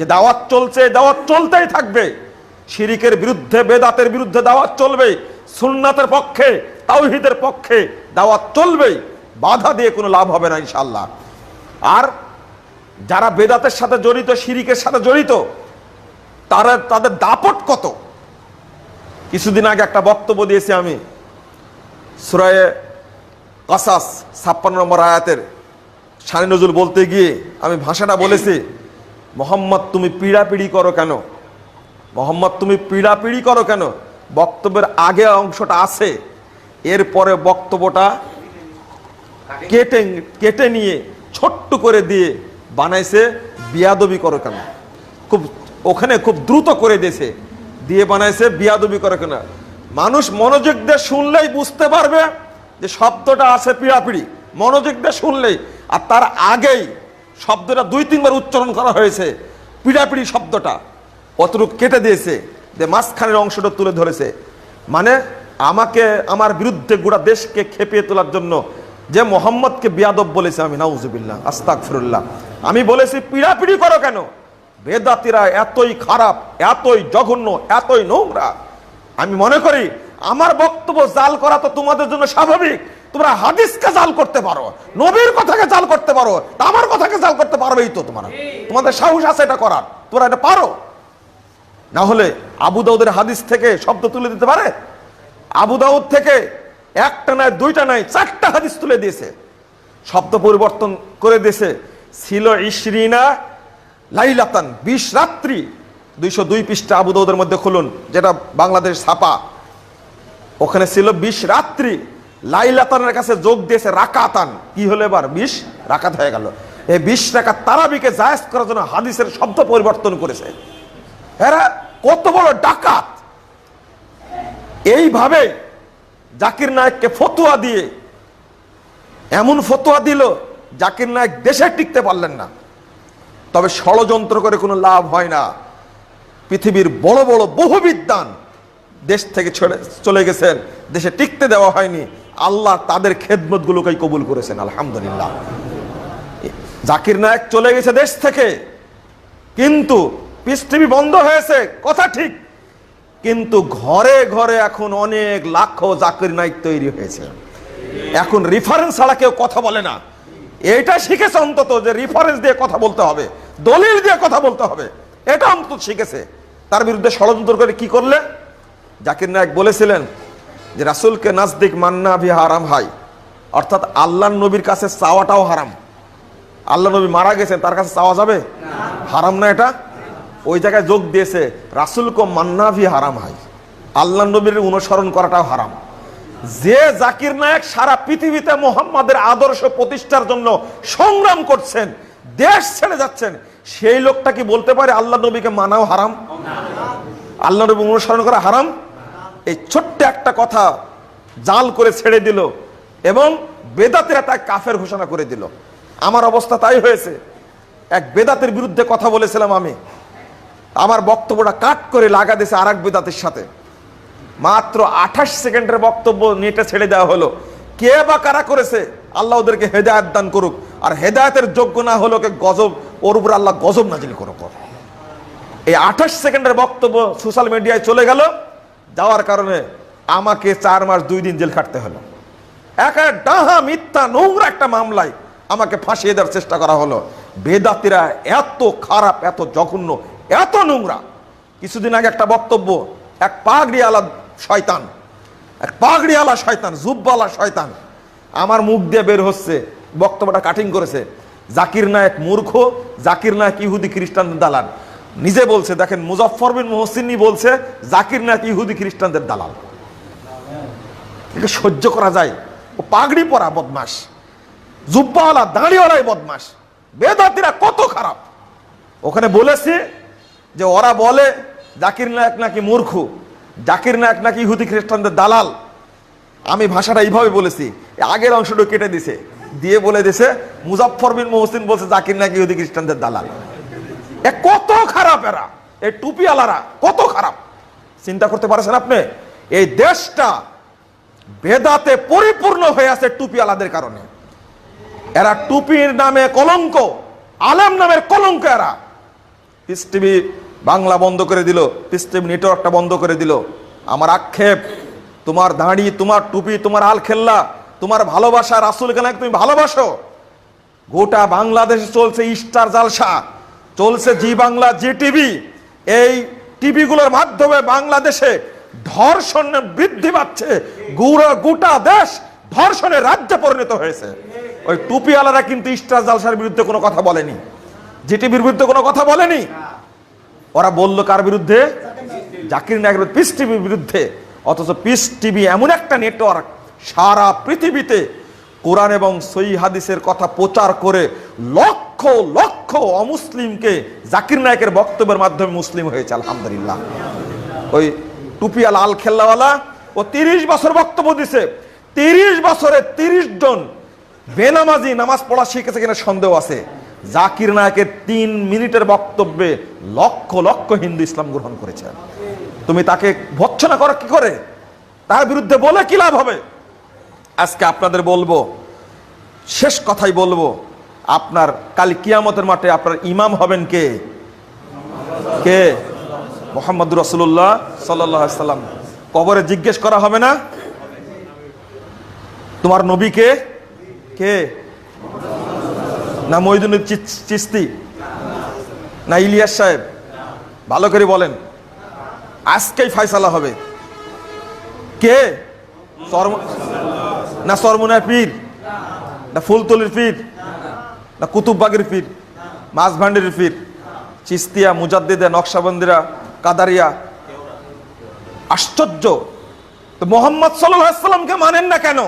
যে দাওয়াত চলছে, দাওয়াত চলতেই থাকবে। শিরিকের বিরুদ্ধে, বেদাতের বিরুদ্ধে দাওয়াত চলবে, সুন্নাতের পক্ষে, তাওহিদের পক্ষে দাওয়াত চলবেই। বাধা দিয়ে কোনো লাভ হবে না ইনশাল্লাহ আর যারা বেদাতের সাথে জড়িত, শিরিকের সাথে জড়িত, তারা, তাদের দাপট কত? কিছুদিন আগে একটা বক্তব্য দিয়েছি আমি। সুরায়ে কাসাস, ছাপ্পান্ন নম্বর আয়াতের। সানি নজরুল বলতে গিয়ে আমি ভাষাটা বলেছি। মোহাম্মদ, তুমি পিড়াপিড়ি করো কেন? মোহাম্মদ, তুমি পিড়াপিড়ি করো কেন? বক্তব্যের আগে অংশটা আছে, এরপরে বক্তব্যটা কেটে কেটে নিয়ে ছোট্ট করে দিয়ে বানাইছে, বিয়াদবি করো কেন? খুব, ওখানে খুব দ্রুত করে দিয়েছে, দিয়ে বানাইছে, বিয়াদবি করো কেন? মানুষ মনোযোগ দিয়ে শুনলেই বুঝতে পারবে যে শব্দটা আছে পিড়াপিড়ি, মনোযোগ দিয়ে শুনলেই, আর তার আগেই শব্দটা দুই, তিনবার উচ্চারণ করা হয়েছে। পিড়াপিড়ি শব্দটা অতটুকু কেটে দিয়েছে, যে মাঝখানের অংশটা তুলে ধরেছে। মানে আমাকে, আমার বিরুদ্ধে গোটা দেশকে খেপিয়ে তোলার জন্য যে মোহাম্মদকে বিয়াদব বলেছে আমি, নাউজুবিল্লাহ আস্তাক ফিরুল্লাহ আমি বলেছি, পিড়াপিড়ি করো কেন? বেদাতিরা এতই খারাপ, এতই জঘন্য, এতই নোংরা। আমি মনে করি, আমার বক্তব্য জাল করা তো তোমাদের জন্য স্বাভাবিক। তোমরা হাদিসকে জাল করতে পারো, নবীর কথাকে জাল করতে পারো, আমার কথাকে জাল করতে পারবেই তো তোমরা। তোমাদের সাহস আছে এটা করার, তোমরা এটা পারো। না হলে আবু দাউদের হাদিস থেকে শব্দ তুলে দিতে পারে? আবু দাউদ থেকে একটা নয়, দুইটা নয়, চারটা হাদিস তুলে দিয়েছে। শব্দ পরিবর্তন করে দিয়েছে, ছিল ইশরিনা লাইলাতান, বিশ রাত্রি, দুইশো দুই পৃষ্ঠা আবু দাউদের মধ্যে খুলুন, যেটা বাংলাদেশ ছাপা। ওখানে ছিল বিশ রাত্রি। লাইলাতানের কাছে যোগ দিয়েছে রাকাতান। কি হলো এবার? বিশ? রাকাত হয়ে গেল। এই বিশ রাকাত তারাবিকে জায়েজ করার জন্য হাদিসের শব্দ পরিবর্তন করেছে। এরা কত বড় ডাকাত। এইভাবে জাকির নায়ককে ফতুয়া দিয়ে, এমন ফতোয়া দিল, জাকির নায়ক দেশে টিকতে পারলেন না। তবে ষড়যন্ত্র করে কোনো লাভ হয় না। পৃথিবীর বড় বড় বহু বিদ্যান দেশ থেকে চলে গেছেন। দেশে টিকতে দেওয়া হয়নি। আল্লাহ তাদের খেদমতগুলোকেই কবুল করেছেন, আলহামদুলিল্লাহ। জাকির নায়ক চলে গেছে দেশ থেকে, কিন্তু টিভি বন্ধ হয়েছে, কথা ঠিক। কিন্তু ঘরে ঘরে এখন অনেক লাখ জাকির নায়ক তৈরি হয়েছে। এখন রিফারেন্স ছাড়া কেউ কথা বলে না। এটা শিখেছে অন্তত যে রিফারেন্স দিয়ে কথা বলতে হবে, দলিল দিয়ে কথা বলতে হবে। এটা অন্তত শিখেছে। তার বিরুদ্ধে ষড়যন্ত্র করে কি করলে? জাকির নায়ক বলেছিলেন যে রাসুলকে নাজদিক মান্না ভি হারাম হাই। অর্থাৎ আল্লাহ নবীর কাছে চাওয়াটাও হারাম। আল্লাহ নবী মারা গেছেন, তার কাছে চাওয়া যাবে? হারাম না এটা? ওই জায়গায় যোগ দিয়েছে রাসুল কো মান্নাভি হারাম হাই। আল্লাহ নবীর অনুসরণ করাটাও হারাম। যে জাকির নায়ক সারা পৃথিবীতে মোহাম্মদের আদর্শ প্রতিষ্ঠার জন্য সংগ্রাম করছেন, দেশ ছেড়ে যাচ্ছেন, সেই লোকটা কি বলতে পারে আল্লাহ নবীকে মানাও হারাম? আল্লাহ নবী অনুসরণ করা হারাম? এই ছোট্ট একটা কথা জাল করে ছেড়ে দিল এবং বেদাতেরা তাকে কাফের ঘোষণা করে দিল। আমার অবস্থা তাই হয়েছে। এক বেদাতের বিরুদ্ধে কথা বলেছিলাম আমি। আমার বক্তব্যটা কাট করে লাগা দিয়েছে আর এক বেদাতের সাথে। মাত্র আঠাশ সেকেন্ডের বক্তব্য নেটে ছেড়ে দেওয়া হলো। কে বা কারা করেছে? আল্লাহ ওদেরকে হেদায়ত দান করুক। আর হেদায়তের যোগ্য না হলো কে গজব, ওর উপর আল্লাহ গজব নাজিল করুক। এই আঠাশ সেকেন্ডের বক্তব্য সোশ্যাল মিডিয়ায় চলে গেল। কারণে আমাকে চার মাস, দুই দিন জেল খাটতে হলো। একা ডাহা মিথ্যা নোংরা একটা মামলায় আমাকে ফাঁসিয়ে দেওয়ার চেষ্টা করা হলো। বেদাতিরা এত খারাপ, এত জঘন্য, এত নোংরা। কিছুদিন আগে একটা বক্তব্য, এক পাগড়িওয়ালা শয়তান, এক পাগড়িওয়ালা শয়তান, জুব্বালা শয়তান আমার মুখ দিয়ে বের হচ্ছে, বক্তব্যটা কাটিং করেছে। জাকির নায়ক মূর্খ, জাকির নায়ক ইহুদি খ্রিস্টান দালাল। নিজে বলছে, দেখেন মুজফর বিন মোহসিনী বলছে, জাকির নায়ক ইহুদি খ্রিস্টানদের দালাল। একে সহ্য করা যায়। ও পাগড়ি পরা বদমাস জুব্বাওয়ালা, দাঁড়িওয়ালাই বদমাস বেদাতিরা কত খারাপ। ওখানে বলেছে যে ওরা বলে, জাকির নায়ক নাকি মূর্খ, জাকির নায়ক নাকি ইহুদি খ্রিস্টানদের দালাল। আমি ভাষাটা এইভাবে বলেছি আগের অংশটা কেটে দিছে। দিয়ে বলে দিছে মুজাফর বিন মোহসিন বলছে, জাকির নাকি ইহুদি খ্রিস্টানদের দালাল। এ কত খারাপ এরা? এই টুপিওয়ালারা কত খারাপ? চিন্তা করতে পারছেন আপনি? এই দেশটা বেদাতে পরিপূর্ণ হয়ে আছে টুপিওয়ালাদের কারণে। এরা টুপির নামে কলঙ্ক, আলেম নামের কলঙ্ক এরা। পিস টিভি বাংলা বন্ধ করে দিল পিস টিভি নেটওয়ার্কটা বন্ধ করে দিল। আমার আক্ষেপ, তোমার দাঁড়ি, তোমার টুপি, তোমার আল খেল্লা তোমার ভালোবাসা, রাসুল কেন তুমি ভালোবাসো। গোটা বাংলাদেশে চলছে ইস্টার জালসা চলছে জি বাংলা, জি টিভি। এই টিভিগুলোর মাধ্যমে বাংলাদেশে ধর্ষণ বৃদ্ধি পাচ্ছে। গুড়া গোটা দেশ ধর্ষণের রাজ্যে পরিণত হয়েছে। ওই টুপিওয়ালারা কিন্তু স্টার জালসার বিরুদ্ধে কোনো কথা বলেনি। জি টিভির বিরুদ্ধে কোনো কথা বলেনি। ওরা বলল কার বিরুদ্ধে? জাকির নায়কের পিস টিভির বিরুদ্ধে। অথচ পিস টিভি এমন একটা নেটওয়ার্ক সারা পৃথিবীতে কোরআন এবং সই হাদিসের কথা প্রচার করে লক্ষ লক্ষ লক্ষ অমুসলিমকে জাকির নায়কের বক্তব্যের মাধ্যমে মুসলিম হয়েছে, আলহামদুলিল্লাহ। ওই টুপিয়া লাল খেল্লাওয়ালা ও তিরিশ বছর বক্তব্য দিছে। তিরিশ বছরে তিরিশ জন বেনামাজি নামাজ পড়া শিখেছে কিনা সন্দেহ আছে। জাকির নায়কের তিন মিনিটের বক্তব্যে লক্ষ লক্ষ হিন্দু ইসলাম গ্রহণ করেছে। তুমি তাকে ভৎসনা করো কি করে? তার বিরুদ্ধে বলে কি লাভ হবে? আজকে আপনাদের বলব, শেষ কথাই বলব আপনার, কাল কিয়ামতের মাঠে আপনার ইমাম হবেন কে? কে? মোহাম্মদ রসুল্লাহ সাল্লাম। কবরে জিজ্ঞেস করা হবে না? তোমার নবী কে? কে? না মহিদুল চিস্তি? না ইলিয়াস সাহেব? ভালো করে বলেন। আজকেই ফাইসালা হবে। কে? না সরমুনার পীর? না ফুলতলির পীর? না কুতুববাগের পীর মাছ ভান্ডের পীর, চিস্তিয়া, মুজাদ্দিদা, নকশাবন্দিরা, কাদারিয়া। আশ্চর্য! তো মোহাম্মদ সাল্লাহ সাল্লামকে মানেন না কেন?